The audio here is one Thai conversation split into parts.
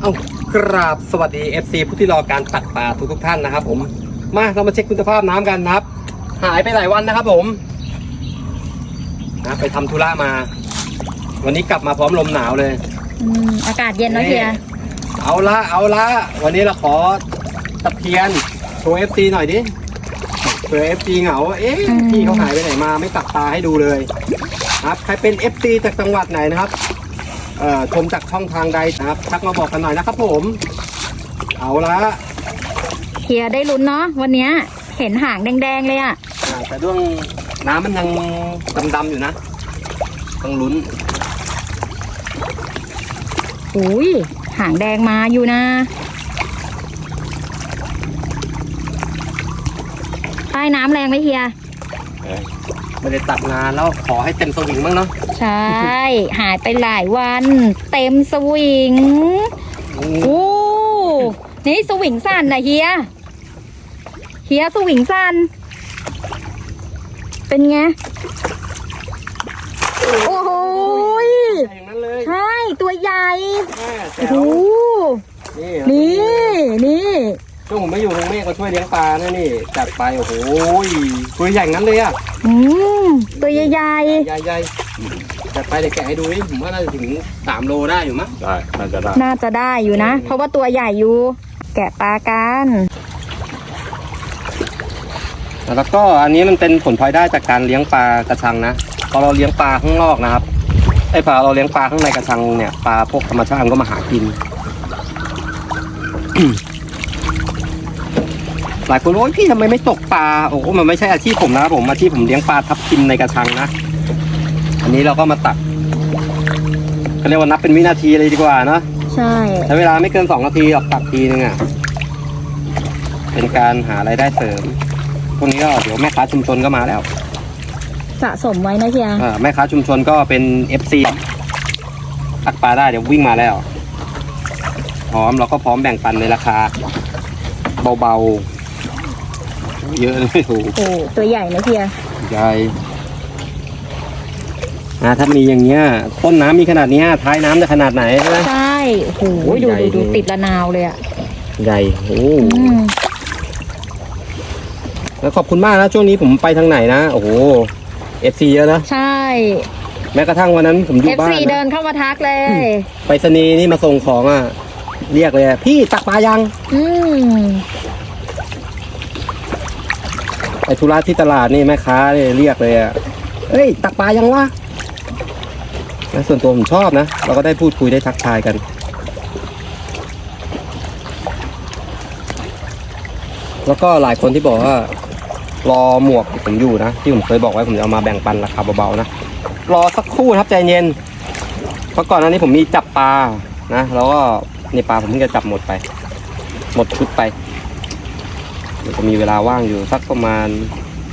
เอากราบสวัสดี FC ผู้ที่รอการตักปลาทุกทุกๆท่านนะครับ ผมมาเรามาเช็คคุณภาพน้ำกันนะครับ หายไปหลายวันนะครับ ผมนะไปทำธุระมา วันนี้กลับมาพร้อมลมหนาวเลยอืมอากาศเย็นเนาะเฮียเอาละเอาละวันนี้เราขอตะเพียนโชว์ FC หน่อยดิเผื่อ FC เหงาเอ๊ะพี่เขาหายไปไหนมาไม่ตักปลาให้ดูเลยนะครับใครเป็น FC จากจังหวัดไหนนะครับเอ่อ ชมจากช่องทางใดนะครับทักมาบอกกันหน่อยนะครับผม เอาละเฮียได้ลุ้นเนาะวันเนี้ยเห็นหางแดงๆเลยอะอ่าแต่ด้วงน้ำมันยังดำๆอยู่นะ ต้องลุ้นอุ้ยหางแดงมาอยู่นะใต้น้ำแรงไหมเฮีย ไม่ได้ตัดนานแล้วขอให้เต็มสวิงบ้างเนาะใช่ หายไปหลายวัน เต็มสวิงอืมโอ้นี่สวิงสั้นนะเฮียเฮียสวิงสั้นเป็นไงโอ้โหยอย่างนั้นเลยใช่ตัวใหญ่แม่แจ๋โอ้วโหนี่นี่นี่ ช่วงผมไม่อยู่ทางเมฆก็ช่วยเลี้ยงปลานะนี่จัดไปโอ้โหตัวใหญ่งั้นเลยอะอืมตัวใหญ่ใหญ่ๆจัดไปเดี๋ยวแกะให้ดูนี่ผมว่าน่าจะถึงสามโลได้อยู่มั้งได้น่าจะได้ๆน่าจะได้อยู่นะ เพราะว่าตัวใหญ่อยู่ แกะปลากันแล้วก็อันนี้มันเป็นผลพลอยได้จากการเลี้ยงปลากระชังนะพอเราเลี้ยงปลาข้างนอกนะครับไอ้ปลาเราเลี้ยงปลาข้างในกระชังเนี่ยปลาพวกธรรมชาติมันก็มาหากิน หลายคนบอกว่าพี่ทำไมไม่ตกปลาโอ้โหมันไม่ใช่อาชีพผมนะครับผมอาชีพผมเลี้ยงปลาทับทิมในกระชังนะอันนี้เราก็มาตักเขาเรียกว่านับเป็นวินาทีเลยดีกว่าเนอะใช่ใช้เวลาไม่เกินสองนาทีออกตักทีนึงอะเป็นการหารายได้เสริมพวกนี้ก็เดี๋ยวแม่ค้าชุมชนก็มาแล้ว สะสมไว้นะเฮียอ่าแม่ค้าชุมชนก็เป็น FC ตักปลาได้เดี๋ยววิ่งมาแล้ว พร้อมเราก็พร้อมแบ่งปันในราคา เบาๆ เยอะเลยโอ้โหโอ้ตัวใหญ่นะเฮียใหญ่อ่าถ้ามีอย่างเงี้ยต้นน้ำมีขนาดเนี้ยท้ายน้ำจะขนาดไหนใช่ไหม ใช่โอ้โหดูใหญ่ดูดูเลย ติดละนาวเลยอะใหญ่โอ้อืมแล้วขอบคุณมากนะช่วงนี้ผมไปทางไหนนะโอ้โห FC เยอะนะใช่ แม้กระทั่งวันนั้นผมอยู่บ้าน FC เดินะนเข้ามาทักเลย ไปรษณีย์นี่มาส่งของอะเรียกเลยอะพี่ตักปลายัง อืม ไปธุระที่ตลาดนี่แม่ค้าเนี่ยเรียกเลยอะเอ้ย ตักปลายังวะนะส่วนตัวผมชอบนะ เราก็ได้พูดคุยได้ทักทายกัน แล้วก็หลายคนที่บอกว่า รอหมวกผมอยู่นะ ที่ผมเคยบอกไว้ผมจะเอามาแบ่งปันราคาเบาๆนะ รอสักครู่ครับใจเย็น เพราะก่อนหน้านี้ผมมีจับปลานะ แล้วก็ในปลาผมเพิ่งจะจับหมดไป หมดชุดไป เดี๋ยวจะมีเวลาว่างอยู่สักประมาณ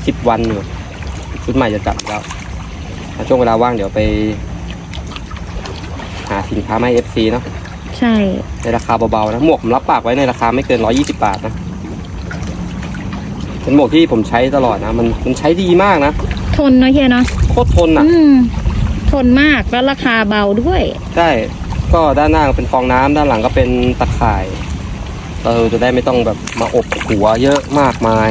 สิบวันอยู่ชุดใหม่จะจับแล้วถ้าช่วงเวลาว่างเดี๋ยวไป หาสินค้ามาให้ FC เนาะใช่ในราคาเบาๆนะหมวกผมรับปากไว้ในราคาไม่เกินร้อยี่สิบาทนะเป็นหมวกที่ผมใช้ตลอดนะ มันมันใช้ดีมากนะ ทนเนาะเฮียเนาะโคตรทนอะอืมทนมากแล้วราคาเบาด้วย ใช่ ก็ด้านหน้าเป็นฟองน้ำด้านหลังก็เป็นตะข่าย เราจะได้ไม่ต้องแบบมาอบหัวเยอะมากมาย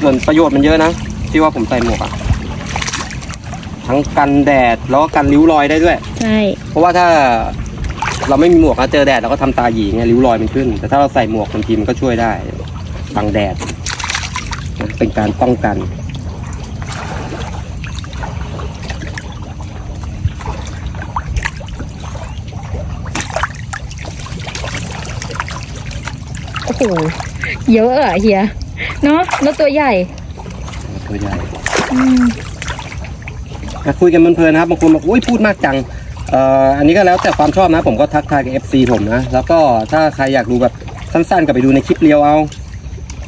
ส่วนประโยชน์มันเยอะนะ ที่ว่าผมใส่หมวกอะทั้งกันแดดแล้วก็กันริ้วรอยได้ด้วย ใช่ เพราะว่าถ้าเราไม่มีหมวกนะเจอแดดเราก็ทำตาหยีไงริ้วรอยมันขึ้น แต่ถ้าเราใส่หมวกบางทีมันก็ช่วยได้บังแดดนะเป็นการป้องกัน อ้โหเยอะอะเฮียเนาะแล้วตัวใหญ่ตัวใหญ่อืมมาคุยกันเพลินๆนะครับบางคนบอกอุ้ยพูดมากจังเอ่ออันนี้ก็แล้วแต่ความชอบนะ ผมก็ทักทายกับ FC ผมนะ แล้วก็ถ้าใครอยากดูแบบสั้นๆก็ไปดูในคลิปเรียวเอา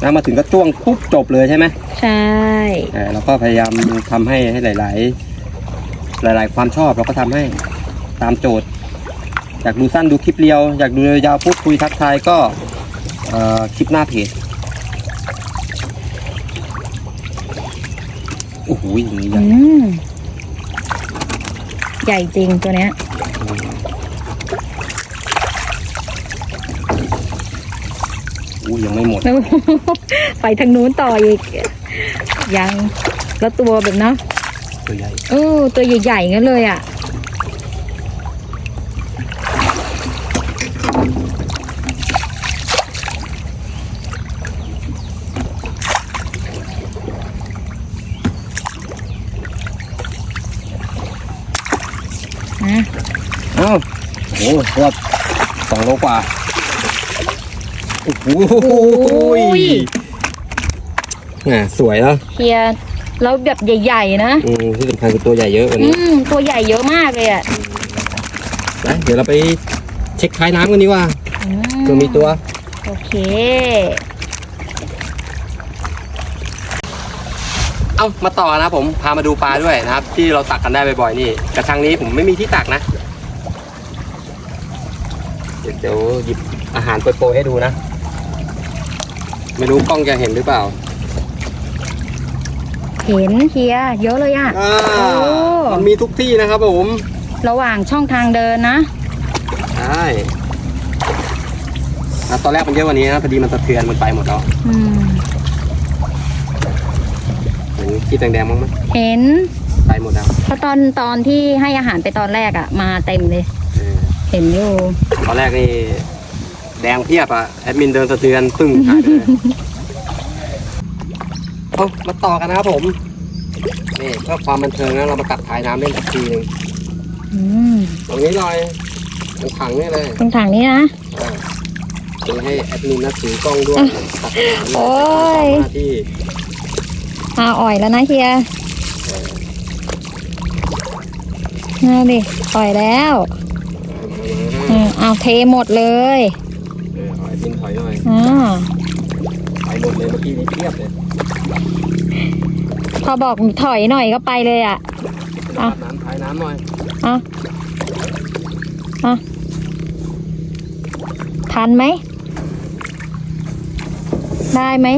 นะมาถึงก็จ้วงปุ๊บจบเลยใช่ไหมใช่เออเราก็พยายามทำให้ให้หลาย ๆ หลาย ๆ ความชอบเราก็ทำให้ตามโจทย์ อยากดูสั้นดูคลิปเรียว อยากดูยาวๆพูดคุยทักทายก็เอ่อ คลิปหน้าเพจโอ้โหอย่างนี้ใหญ่ใหญ่จริงตัวเนี้ย อู้ยังไม่หมด ไปทางนู้นต่ออีก ยัง แล้วตัวแบบเนาะตัวใหญ่ เออตัวใหญ่ๆงั้นเลยอะ อ้าโอ้โหเกือบสองโลกว่า โอ้โหโอ้ยน่ะสวยแล้วเฮียแล้วแบบใหญ่ๆนะ อืมที่สำคัญคือตัวใหญ่เยอะกว่าอืนี้มตัวใหญ่เยอะมากเลยอะไปเดี๋ยวเราไปเช็คท้ายน้ำกันดีกว่าอืเผื่อมีตัว โอเค เอ้ามาต่อนะผมพามาดูปลาด้วยนะครับ ที่เราตักกันได้บ่อยๆนี่กระชังนี้ผมไม่มีที่ตักนะเดี๋ยวเดี๋ยวหยิบอาหารโปรยๆให้ดูนะ ไม่รู้กล้องจะเห็นหรือเปล่าเห็นเฮียเยอะเลยอะอ่าโอ้มันมีทุกที่นะครับผมระหว่างช่องทางเดินนะ ใช่อะตอนแรกมันเยอะกว่านี้นะพอดีมันสะเทือนมันไปหมดแล้วอืมเห็น ที่แดงๆมั้งไหมเห็น ไปหมดแล้วเพราะตอนตอนที่ให้อาหารไปตอนแรกอะ มาเต็มเลย เออเห็นอยู่ ตอนแรกนี่แดงเพียบอะแอดมินเดินสะเทือนปึ้งหายไปเลย เอามาต่อกันนะครับผม นี่เพื่อความบันเทิงนะเรามาตักถ่ายน้ำเล่นสักทีหนึงอืมตรงนี้หน่อยตรงถังนี่เลยตรงถังนี้นะ อ่าจะให้แอดมินนะถือกล้องด้วยตักถ่ายโอ้ยหน้าที่ อาอ่อยแล้วนะเฮียเอาดิปล่อยแล้วอืมเอาเทหมดเลยเออเอาแอดมินถอยหน่อยอ่าไปหมดเลยเมื่อกี้นี้เพียบเลยพอบอกถอยหน่อยก็ไปเลยอะอะ น้ำถ่ายน้ำหน่อยเอาเอาทันไหม ได้ไหม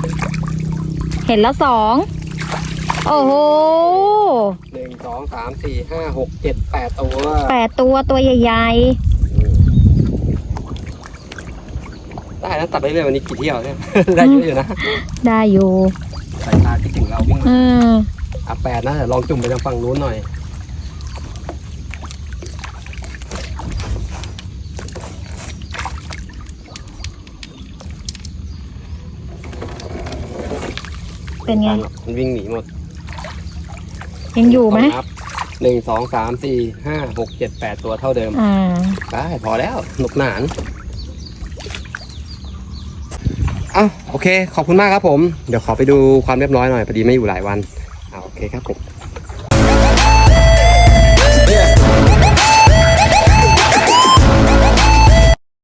เห็นแล้วสองโอ้โหหนึ่งสองสามสี่ห้าหกเจ็ดแปดตัวแปดตัวตัวใหญ่ได้นะตัดไปเรื่อยวันนี้กี่เที่ยวเนี่ย ได้เยอะอยู่นะๆได้อยู่สายตาคิดถึงเราวิ่งอืมอะแปดนะเดี๋ยวลองจุ่มไปทางฝั่งนู้นหน่อย เป็นไง มันวิ่งหนีหมดยังอยู่ไหมครับหนึ่งสองสามสี่ห้าหกเจ็ดแปดตัวเท่าเดิมอ่าได้พอแล้วหนุกหนานอะโอเค ขอบคุณมากครับผม เดี๋ยวขอไปดูความเรียบร้อยหน่อยพอดีไม่อยู่หลายวันอะโอเคครับผม